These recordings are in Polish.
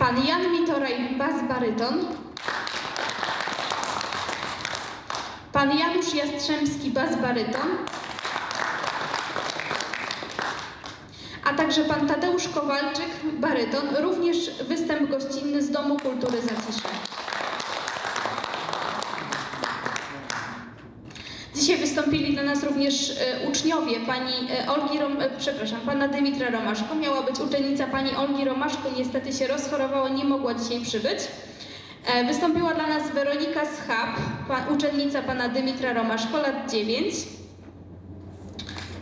Pan Jan Mitoraj, bas baryton. Pan Janusz Jastrzębski, bas baryton. A także pan Tadeusz Kowalczyk, baryton, również występ gościnny z Domu Kultury Zacisze. Dzisiaj wystąpili dla nas również e, uczniowie pani e, Olgi, Rom, e, przepraszam, pana Dymitra Romaszko. Miała być uczennica pani Olgi Romaszko, niestety się rozchorowała, nie mogła dzisiaj przybyć. Wystąpiła dla nas Weronika Schab, uczennica pana Dymitra Romaszko, lat 9.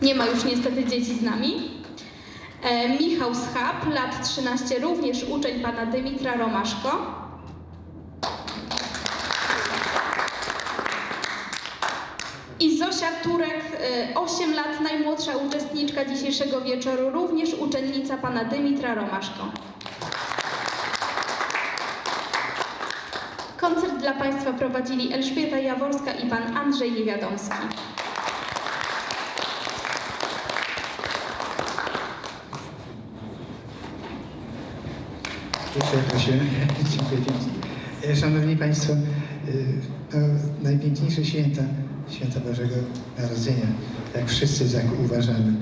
Nie ma już niestety dzieci z nami. Michał Schab, lat 13, również uczeń pana Dymitra Romaszko. I Zosia Turek, y, 8 lat, najmłodsza uczestniczka dzisiejszego wieczoru, również uczennica pana Dymitra Romaszko. Koncert dla Państwa prowadzili Elżbieta Jaworska i pan Andrzej Niewiadomski. Dziękuję. E, Szanowni Państwo, e, to najpiękniejsze święta, święta Bożego Narodzenia, jak wszyscy tak uważamy.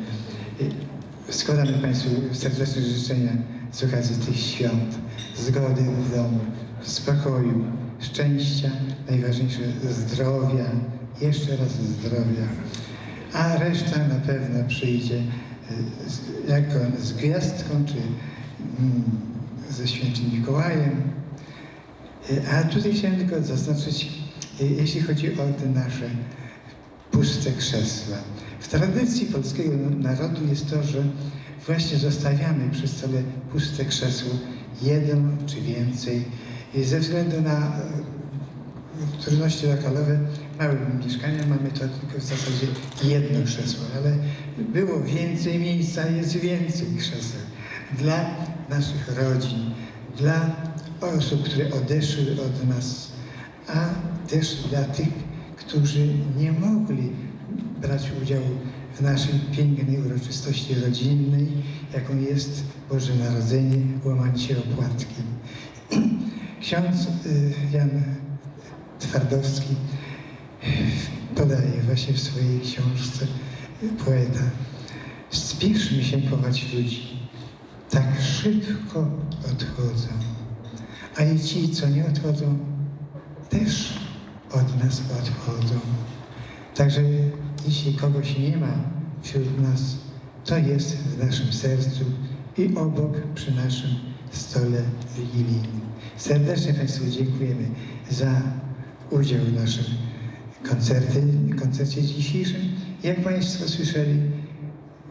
Składamy Państwu serdeczne życzenia z okazji tych świąt, zgody w domu, spokoju, szczęścia, najważniejsze zdrowia, jeszcze raz zdrowia, a reszta na pewno przyjdzie z- jako z gwiazdką, czy mm, ze świętym Mikołajem. E, A tutaj chciałem tylko zaznaczyć, jeśli chodzi o te nasze puste krzesła. W tradycji polskiego narodu jest to, że właśnie zostawiamy przy stole puste krzesło, jedno czy więcej, i ze względu na e, trudności lokalowe, małe mieszkania mamy to tylko w zasadzie jedno krzesło, ale było więcej miejsca, jest więcej krzeseł dla naszych rodzin, dla osób, które odeszły od nas, a też dla tych, którzy nie mogli brać udziału w naszej pięknej uroczystości rodzinnej, jaką jest Boże Narodzenie, łamanie opłatki. Ksiądz y, Jan Twardowski podaje właśnie w swojej książce y, poeta Spieszmy się kochać ludzi, tak szybko odchodzą, a i ci, co nie odchodzą, też od nas odchodzą. Także jeśli kogoś nie ma wśród nas, to jest w naszym sercu i obok przy naszym stole wigilijnym. Serdecznie Państwu dziękujemy za udział w naszym koncercie, koncercie dzisiejszym. Jak Państwo słyszeli,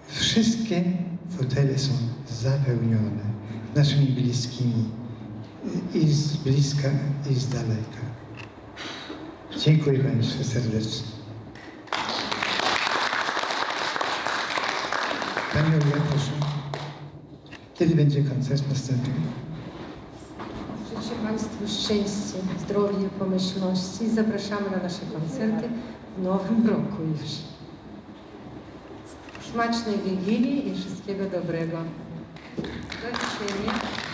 wszystkie fotele są zapełnione naszymi bliskimi i z bliska, i z daleka. Dziękuję Państwu serdecznie. Pani Olga, proszę. Kiedy będzie koncert następny? Życzę Państwu szczęścia, zdrowia pomyślności i zapraszamy na nasze koncerty w nowym roku już. Smacznej Wigilii i wszystkiego dobrego. Do widzenia.